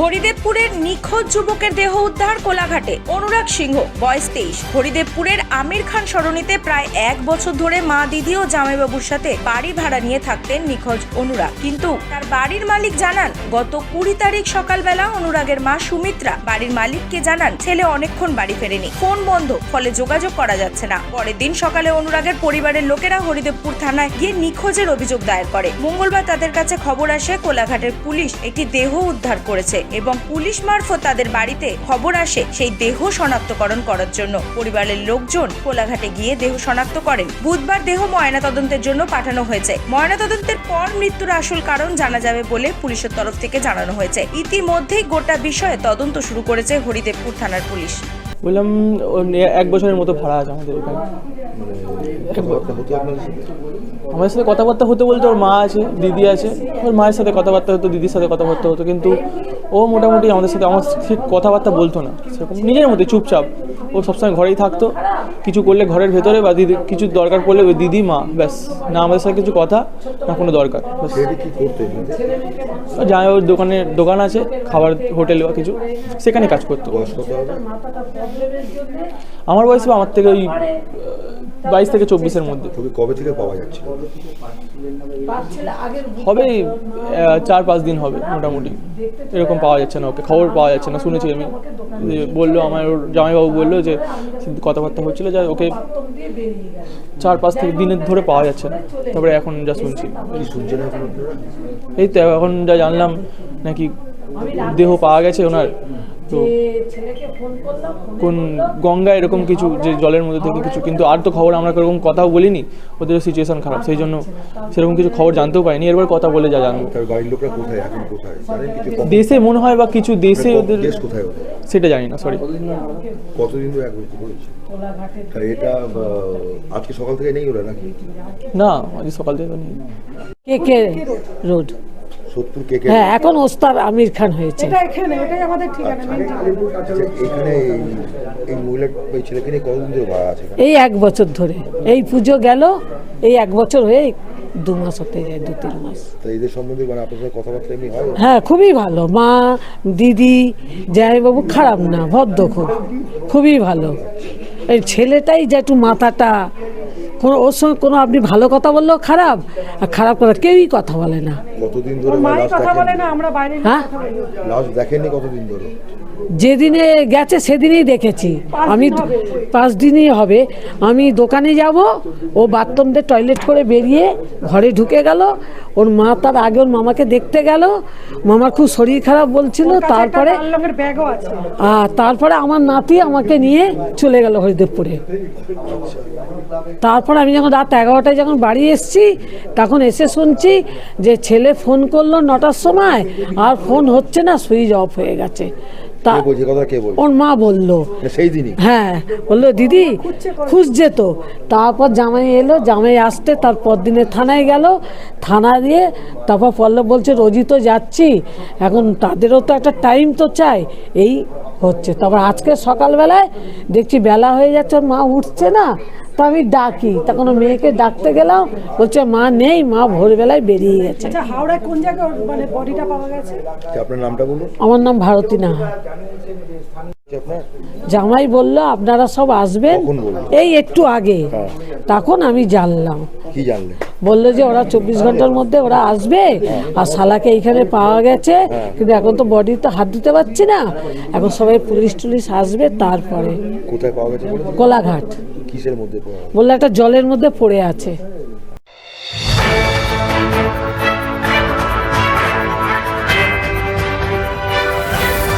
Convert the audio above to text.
হরিদেবপুরের নিখোঁজ যুবকের দেহ উদ্ধার কোলাঘাটে। অনুরাগ সিংহ, বয়স তেইশ। হরিদেবপুরের আমির খান সরণিতে প্রায় এক বছর ধরে মা দিদি ও জামাইবাবুর সাথে বাড়ি ভাড়া নিয়ে থাকতেন নিখোঁজ অনুরাগ। কিন্তু তার বাড়ির মালিক জানান, গত কুড়ি তারিখ সকালবেলা অনুরাগের মা সুমিত্রা বাড়ির মালিককে জানান, ছেলে অনেকক্ষণ বাড়ি ফেরেনি। ফোন বন্ধ, ফলে যোগাযোগ করা যাচ্ছে না। পরের দিন সকালে অনুরাগের পরিবারের লোকেরা হরিদেবপুর থানায় গিয়ে নিখোঁজের অভিযোগ দায়ের করে। মঙ্গলবার তাদের কাছে খবর আসে, কোলাঘাটের পুলিশ একটি দেহ উদ্ধার করেছে। এবং পুলিশ মারফত তাদের বাড়িতে খবর আসে সেই দেহ শনাক্তকরণ করার জন্য। পরিবারের লোকজন কোলাঘাটে গিয়ে দেহ শনাক্ত করেন। বুধবার দেহ ময়নাতদন্তের জন্য পাঠানো হয়েছে। ময়নাতদন্তের পর মৃত্যুর আসল কারণ জানা যাবে বলে পুলিশের তরফ থেকে জানানো হয়েছে। ইতিমধ্যেই গোটা বিষয়ে তদন্ত শুরু করেছে হরিদেবপুর থানার পুলিশ। বললাম এক বছরের মতো ভাড়া আছে আমাদের আমাদের সাথে কথাবার্তা হতে বলতে ওর মা আছে, দিদি আছে। ওর মায়ের সাথে কথাবার্তা হতো, দিদির সাথে কথাবার্তা হতো। কিন্তু ও মোটামুটি আমাদের সাথে, আমার ঠিক কথাবার্তা বলতো না। সেরকম নিজের মধ্যে চুপচাপ। ও সবসময় ঘরেই থাকতো। কিছু করলে ঘরের ভেতরে বা দিদি কিছু দরকার পড়লে ওই দিদি মা ব্যাস। না আমাদের সাথে কিছু কথা না কোনো দরকার। ব্যাস। যায় ওর দোকানে দোকান আছে খাবার হোটেল বা কিছু সেখানে কাজ করতো। আমার বয়স আমার থেকে ওই বাইশ থেকে চব্বিশের মধ্যে। কবে থেকে পাওয়া যাচ্ছে? হবে চার পাঁচ দিন হবে মোটামুটি। এরকম পাওয়া যাচ্ছে না ওকে খবর পাওয়া যাচ্ছে না শুনেছি আমি। যে বলল আমার ওর জামাইবাবু বলল যে কথাবার্তা হচ্ছিল যে ওকে চার পাঁচ থেকে দিনের ধরে পাওয়া যাচ্ছে না। তারপরে এখন যা শুনছি। এই তো এখন যা জানলাম নাকি দেহ পাওয়া গেছে ওনার। তো কোন গঙ্গা এরকম কিছু যে জলের মধ্যে থেকে কিছু কিন্তু আর তো খবর আমরা এরকম কথাও বলিনি ওদের সিচুয়েশন খারাপ সেই জন্য সেরকম কিছু খবর জানতেও পারিনি এরপর কথা বলে যা জানব। দেশে মনে হয় বা কিছু দেশে ওদের কোথায় সেটা জানি না সরি কতদিন এটা আজকে সকাল থেকে নেই ওরা নাকি? না আজ সকাল থেকে নেই। কে কে রোড? সোদপুর কে কে হ্যাঁ এখন ওস্তাদ আমির খান হয়েছে। এটা এখানে ওটাই আমাদের ঠিকানা ঠিকানা। আচ্ছা, এখানে এই- মহিলা এই ছেলেকে নিয়ে কতদিন ধরে ভাড়া আছে এই এক বছর ধরে। এই পুজো গেল এই এক বছর হয়ে দু মাস হতে যায় দু তিন মাস। তা এদের সম্বন্ধে মানে আপনার সাথে কথাবার্তা এমনি হয়? হ্যাঁ খুবই ভালো। মা দিদি জামাইবাবু খারাপ না ভদ্র খুব। খুবই ভালো। এই ছেলেটাই যে একটু মাথাটা কোনো ওর সঙ্গে কোনো আপনি ভালো কথা বললেও খারাপ আর খারাপ কথা কেউই কথা বলে না। কতদিন ধরে মাই কথা বলে না আমরা বাইরে হ্যাঁ? দেখেননি কতদিন ধরে? যেদিনে গেছে সেদিনেই দেখেছি। আমি পাঁচ দিনই হবে। আমি দোকানে যাব ও বাথরুমতে টয়লেট করে বেরিয়ে ঘরে ঢুকে গেল। ওর মা তার আগে ওর মামাকে দেখতে গেল। মামার খুব শরীর খারাপ বলছিল। তারপরে আর তারপরে আমার নাতি আমাকে নিয়ে চলে গেল হরিদেবপুরে। তারপর আমি যখন রাত এগারোটায় যখন বাড়ি এসেছি তখন এসে শুনছি যে ছেলে ফোন করল নটার সময় আর ফোন হচ্ছে না সুইচ অফ হয়ে গেছে। তা ওর মা বলল। না, সেই দিনই? হ্যাঁ বলল দিদি খুঁজছে তো। তারপর জামাই এলো জামাই আসতে তারপর দিনে থানায় গেল। থানা দিয়ে তারপর পল্লব বলছে রোজই তো যাচ্ছি এখন তাদেরও তো একটা টাইম তো চাই। এই হচ্ছে। তারপর আজকে সকালবেলায় দেখছি বেলা হয়ে যাচ্ছে ওর মা উঠছে না তা আমি ডাকি। তখন মেয়েকে ডাকতে গেলাম বলছে মা নেই মা ভোরবেলায় বেরিয়ে গেছে। আচ্ছা হাওড়ায় কোন জায়গায় মানে বডিটা পাওয়া গেছে? আপনার নামটা বলুন। আমার নাম ভারতী নাহা। জামাই বলল আপনারা সব আসবেন? এই একটু আগে। হ্যাঁ। তখন আমি জানলাম। বলল যে ওরা চব্বিশ ঘণ্টার মধ্যে ওরা আসবে। আর শালাকে এইখানে পাওয়া গেছে। কিন্তু এখন তো বডি তো হাত দিতে পারছি না। এখন সবাই পুলিশ টুলিশ আসবে তারপরে। কোথায় পাওয়া গেছে কোলাঘাট কিসের মধ্যে বলল একটা জলের মধ্যে পড়ে আছে।